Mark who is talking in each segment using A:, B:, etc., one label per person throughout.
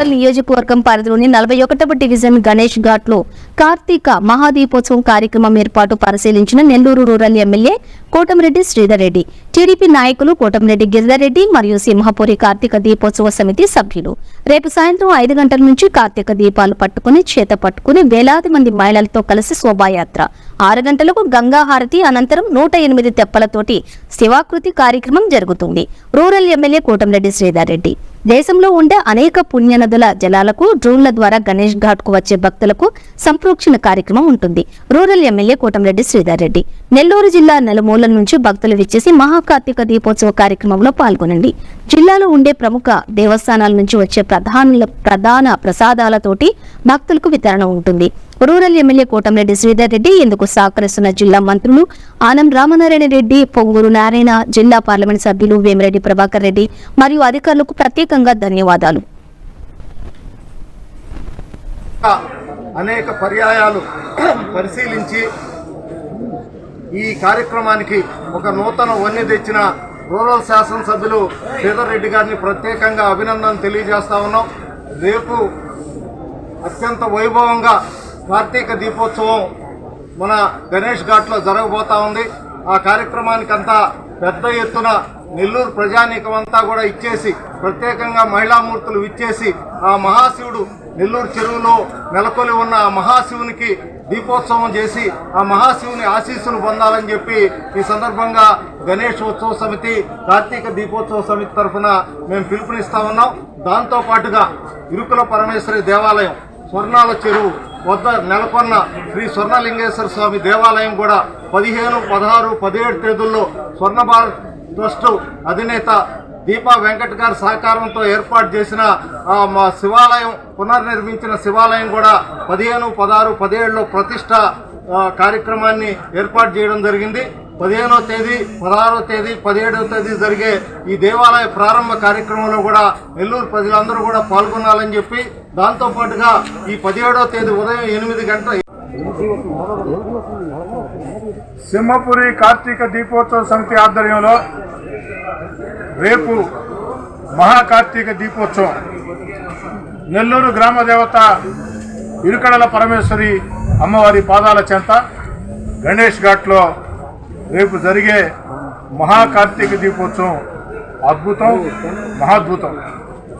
A: కొత్తపల్లి నియోజకవర్గం పరిధిలోని నలభై ఒకటవ డివిజన్ గణేష్ ఘాట్లో కార్తీక మహాదీపోత్సవం కార్యక్రమం ఏర్పాటు పరిశీలించిన Nellore rural MLA Kotamreddy Sridhar Reddy. TDP నాయకులు కోటమిరెడ్డి గిరిధర్రెడ్డి మరియు సింహపురి కార్తీక దీపోత్సవ సమితి సభ్యులు. రేపు సాయంత్రం ఐదు గంటల నుంచి కార్తీక దీపాలు పట్టుకుని చేత పట్టుకుని వేలాది మంది మహిళలతో కలిసి శోభాయాత్ర. ఆరు గంటలకు గంగాహారతి అనంతరం నూట ఎనిమిది తెప్పలతోటి శివాకృతి కార్యక్రమం జరుగుతుంది. Rural MLA Kotamreddy Sridhar Reddy. దేశంలో ఉండే అనేక పుణ్యనదుల జలాలకు డ్రోన్ల ద్వారా గణేష్ ఘాట్కు వచ్చే భక్తులకు సంప్రోక్షణ కార్యక్రమం ఉంటుంది. Rural MLA Kotamreddy Sridhar Reddy. Nellore జిల్లా నలుమూలల నుంచి భక్తులు విచ్చేసి మహాకార్తీక దీపోత్సవ కార్యక్రమంలో పాల్గొనండి. జిల్లాలో ఉండే ప్రముఖ దేవస్థానాల నుంచి వచ్చే ప్రధాన ప్రధాన ప్రసాదాలతోటి భక్తులకు వితరణ ఉంటుంది. రూరల్ ఎమ్మెల్యే కోటంరెడ్డి శ్రీధర్ రెడ్డి ఇందుకు సహకరిస్తున్న జిల్లా మంత్రులు ఆనం రామనారాయణ రెడ్డి పొంగూరు నారాయణ జిల్లా పార్లమెంట్ సభ్యులు వేమిరెడ్డి ప్రభాకర్ రెడ్డి మరియు అధికారులకు ప్రత్యేకంగా ధన్యవాదాలు.
B: అనేక పర్యాయాలు పరిశీలించి ఈ కార్యక్రమానికి ఒక నూతన వన్నె తెచ్చిన రూరల్ శాసనసభ్యులు శ్రీధర్ రెడ్డి గారిని ప్రత్యేకంగా అభినందన తెలియజేస్తా ఉన్నాం. రేపు అత్యంత వైభవంగా కార్తీక దీపోత్సవం మన గణేష్ ఘాట్లో జరగబోతా ఉంది. ఆ కార్యక్రమానికి అంతా పెద్ద ఎత్తున నెల్లూరు ప్రజానీకం అంతా కూడా ఇచ్చేసి ప్రత్యేకంగా మహిళామూర్తులు ఇచ్చేసి ఆ మహాశివుడు నెల్లూరు చెరువులో నెలకొలి ఉన్న ఆ మహాశివునికి దీపోత్సవం చేసి ఆ మహాశివుని ఆశీస్సులు పొందాలని చెప్పి ఈ సందర్భంగా గణేష్ ఉత్సవ సమితి కార్తీక దీపోత్సవ సమితి తరఫున మేము పిలుపునిస్తా ఉన్నాం. దాంతో పాటుగా ఇరుకుల పరమేశ్వరి దేవాలయం స్వర్ణాల చెరువు వద్ద నెలకొన్న శ్రీ స్వర్ణలింగేశ్వర స్వామి దేవాలయం కూడా పదిహేను పదహారు పదిహేడు తేదీల్లో స్వర్ణ భారత్ ట్రస్ట్ అధినేత దీపా వెంకట్ గారి సహకారంతో ఏర్పాటు చేసిన మా శివాలయం పునర్నిర్మించిన శివాలయం కూడా పదిహేను పదహారు పదిహేడులో ప్రతిష్ట కార్యక్రమాన్ని ఏర్పాటు చేయడం జరిగింది. పదిహేనో తేదీ పదహారో తేదీ పదిహేడవ తేదీ జరిగే ఈ దేవాలయ ప్రారంభ కార్యక్రమంలో కూడా నెల్లూరు ప్రజలందరూ కూడా పాల్గొనాలని చెప్పి దాంతో పాటుగా ఈ పదిహేడవ తేదీ ఉదయం ఎనిమిది గంటల
C: సింహపురి కార్తీక దీపోత్సవ సమితి ఆధ్వర్యంలో రేపు మహాకార్తీక దీపోత్సవం. నెల్లూరు గ్రామ దేవత ఇరుకడల పరమేశ్వరి అమ్మవారి పాదాల చెంత గణేష్ ఘాట్లో రేపు జరిగే మహాకార్తీక దీపోత్సవం అద్భుతం మహాద్భుతం.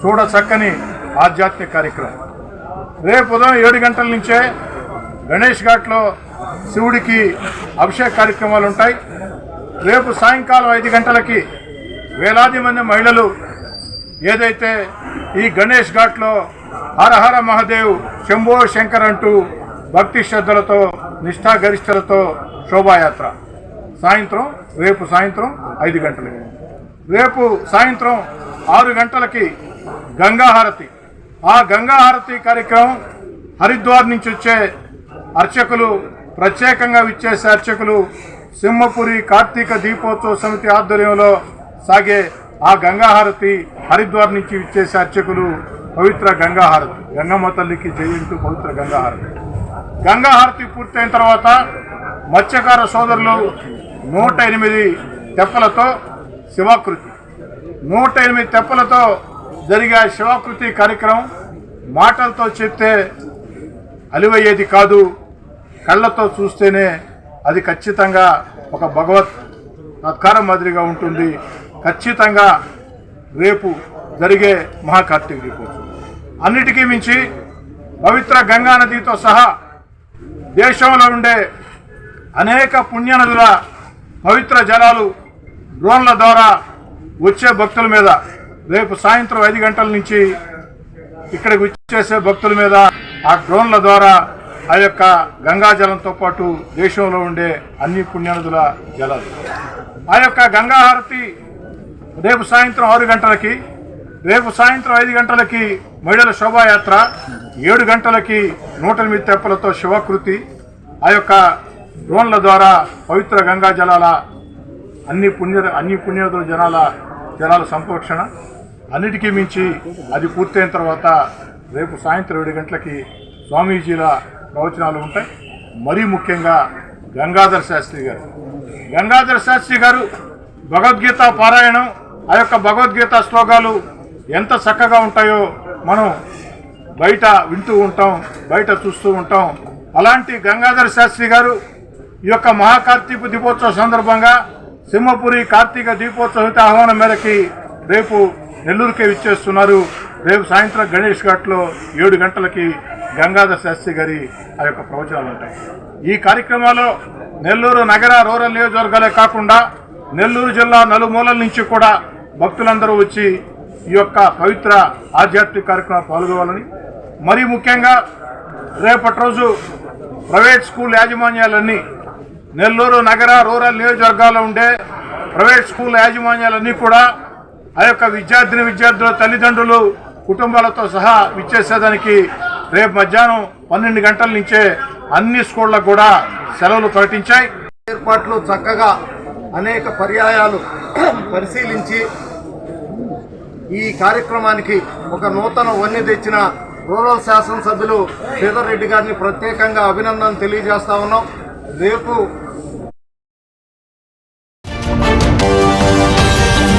C: చూడ చక్కని ఆధ్యాత్మిక కార్యక్రమం. రేపు ఉదయం ఏడు గంటల నుంచే గణేష్ ఘాట్లో శివుడికి అభిషేక కార్యక్రమాలు ఉంటాయి. రేపు సాయంకాలం ఐదు గంటలకి వేలాది మంది మహిళలు ఏదైతే ఈ గణేష్ ఘాట్లో హరహర మహాదేవ్ శంభో శంకర్ అంటూ భక్తి శ్రద్ధలతో నిష్ఠాగరిష్టలతో శోభాయాత్ర. సాయంత్రం రేపు సాయంత్రం ఐదు గంటలకి. రేపు సాయంత్రం ఆరు గంటలకి గంగాహారతి. ఆ గంగాహారతి కార్యక్రమం హరిద్వార్ నుంచి వచ్చే అర్చకులు ప్రత్యేకంగా విచ్చేసే అర్చకులు సింహపురి కార్తీక దీపోత్సవ సమితి ఆధ్వర్యంలో సాగే ఆ గంగాహారతి హరిద్వార్ నుంచి విచ్చేసే అర్చకులు పవిత్ర గంగాహారతి. గంగమ్మ తల్లికి జయంతు పవిత్ర గంగాహారతి. గంగాహారతి పూర్తయిన తర్వాత మత్స్యకార సోదరులు నూట ఎనిమిది తెప్పలతో శివాకృతి. నూట ఎనిమిది తెప్పలతో జరిగే శివాకృతి కార్యక్రమం మాటలతో చెప్తే అలివయ్యేది కాదు కళ్ళతో చూస్తేనే అది ఖచ్చితంగా ఒక భగవత్ సత్కారం మాదిరిగా ఉంటుంది. ఖచ్చితంగా రేపు జరిగే మహాకార్తీక దీపోత్సవం. అన్నిటికీ మించి పవిత్ర గంగా నదితో సహా దేశంలో ఉండే అనేక పుణ్యనదుల పవిత్ర జలాలు డ్రోన్ల ద్వారా వచ్చే భక్తుల మీద రేపు సాయంత్రం ఐదు గంటల నుంచి ఇక్కడికి వచ్చేసే భక్తుల మీద ఆ డ్రోన్ల ద్వారా ఆ యొక్క గంగాజలంతో పాటు దేశంలో ఉండే అన్ని పుణ్యనదుల జలాలు. ఆ యొక్క గంగా హారతి రేపు సాయంత్రం ఆరు గంటలకి రేపు సాయంత్రం ఐదు గంటలకి మహిళల శోభాయాత్ర ఏడు గంటలకి నూట ఎనిమిది తెప్పలతో శివకృతి ఆ యొక్క డ్రోన్ల ద్వారా పవిత్ర గంగా జలాల అన్ని పుణ్య అన్ని పుణ్యదుల జనాల జలాల సంరక్షణ అన్నిటికీ మించి అది పూర్తయిన తర్వాత రేపు సాయంత్రం ఏడు గంటలకి స్వామీజీల ప్రవచనాలు ఉంటాయి. మరీ ముఖ్యంగా గంగాధర్ శాస్త్రి గారు. గంగాధర్ శాస్త్రి గారు భగవద్గీత పారాయణం ఆ యొక్క భగవద్గీత శ్లోకాలు ఎంత చక్కగా ఉంటాయో మనం బయట వింటూ ఉంటాం బయట చూస్తూ ఉంటాం. అలాంటి గంగాధర శాస్త్రి గారు ఈ యొక్క మహాకార్తీక దీపోత్సవ సందర్భంగా సింహపురి కార్తీక దీపోత్సవ ఆహ్వానం మేరకి రేపు నెల్లూరుకే విచ్చేస్తున్నారు. రేపు సాయంత్రం గణేష్ ఘాట్లో ఏడు గంటలకి గంగాధర శాస్త్రి గారి ఆ యొక్క ప్రవచనాలు ఉంటాయి. ఈ కార్యక్రమంలో నెల్లూరు నగర రూరల్ నియోజకవర్గాలే కాకుండా నెల్లూరు జిల్లా నలుమూలల నుంచి కూడా భక్తులందరూ వచ్చి ఈ యొక్క పవిత్ర ఆధ్యాత్మిక కార్యక్రమం పాల్గొవాలని మరీ ముఖ్యంగా రేపటి రోజు ప్రైవేట్ స్కూల్ యాజమాన్యాలన్నీ నెల్లూరు నగర రూరల్ నియోజకవర్గాల్లో ఉండే ప్రైవేట్ స్కూల్ యాజమాన్యాలన్నీ కూడా ఆ యొక్క విద్యార్థిని విద్యార్థుల తల్లిదండ్రులు కుటుంబాలతో సహా విచ్చేసేదానికి రేపు మధ్యాహ్నం పన్నెండు గంటల నుంచే అన్ని స్కూళ్ళకు కూడా సెలవులు ప్రకటించాయి.
B: ఏర్పాట్లు చక్కగా అనేక పర్యాయాలు పరిశీలించి ఈ కార్యక్రమానికి ఒక నూతన వన్నె తెచ్చిన రూరల్ శాసనసభ్యులు శ్రీధర్ రెడ్డి గారిని ప్రత్యేకంగా అభినందన తెలియజేస్తా ఉన్నాం. రేపు